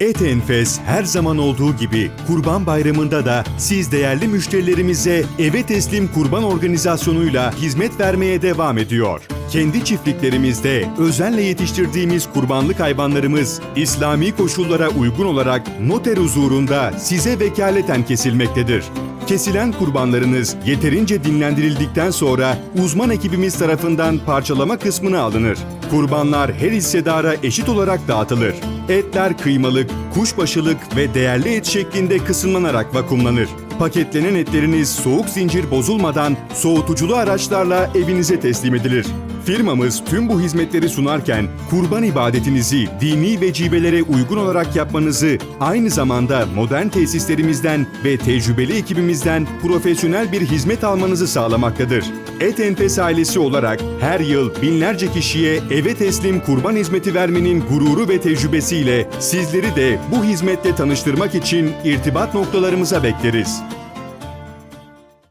Et Enfes her zaman olduğu gibi Kurban Bayramı'nda da siz değerli müşterilerimize eve teslim kurban organizasyonuyla hizmet vermeye devam ediyor. Kendi çiftliklerimizde özenle yetiştirdiğimiz kurbanlık hayvanlarımız İslami koşullara uygun olarak noter huzurunda size vekaleten kesilmektedir. Kesilen kurbanlarınız yeterince dinlendirildikten sonra uzman ekibimiz tarafından parçalama kısmına alınır. Kurbanlar her hissedara eşit olarak dağıtılır. Etler kıymalık, kuşbaşılık ve değerli et şeklinde kısımlanarak vakumlanır. Paketlenen etleriniz soğuk zincir bozulmadan soğutuculu araçlarla evinize teslim edilir. Firmamız tüm bu hizmetleri sunarken kurban ibadetinizi dini vecibelere uygun olarak yapmanızı aynı zamanda modern tesislerimizden ve tecrübeli ekibimizden profesyonel bir hizmet almanızı sağlamaktadır. Et Enfes ailesi olarak her yıl binlerce kişiye eve teslim kurban hizmeti vermenin gururu ve tecrübesiyle sizleri de bu hizmetle tanıştırmak için irtibat noktalarımıza bekleriz.